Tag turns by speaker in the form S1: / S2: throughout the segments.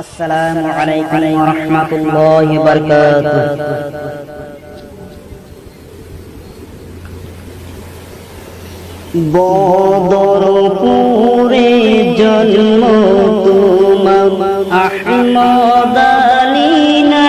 S1: আসসালামু আলাইকুম ওয়া রাহমাতুল্লাহি ওয়া বারাকাতুহু। বদরপুরে জন্ম আহমদ আলীনা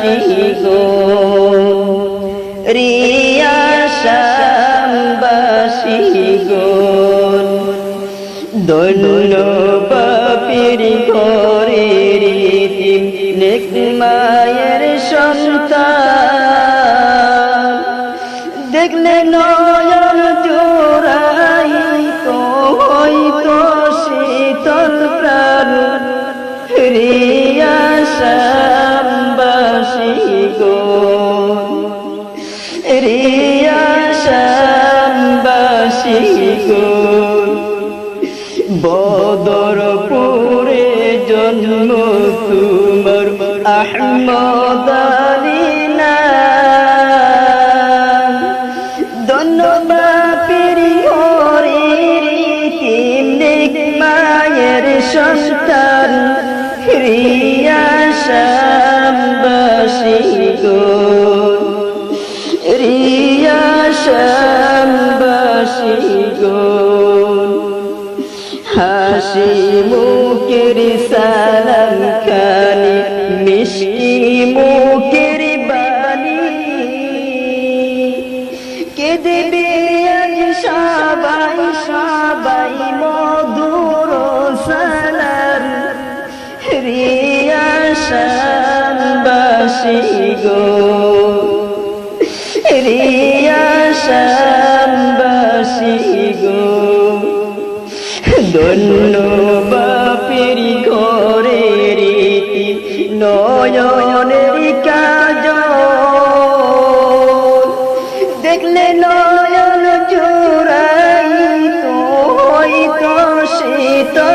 S1: শামবাসী গো রিয়া শামবাসী গো দৈন্য পাপির ঘরে রীতি নেক মায়ের সন্তান। দেখলে নয়ন জোড়াই তো, হইতো শীতল প্রাণ। রিয়া শ্যামবাসী গো। বদরপুরে জন্ম তোমার আহমদ আলীনা ধন্যবাপের ঘরে রীতি মায়ের সন্তান। রিয়া শ্যামবাসী গো। রিয়া শ্যামবাসী গো। হাসি মুখের সালাম খানি মিষ্টি মুখের বাণী। কে দেবে আজ সবাই গো। রিয়া শামবাসী গো। ধন্য বাপের ঘরে রীতি নয়নের কাজ নয়ন তো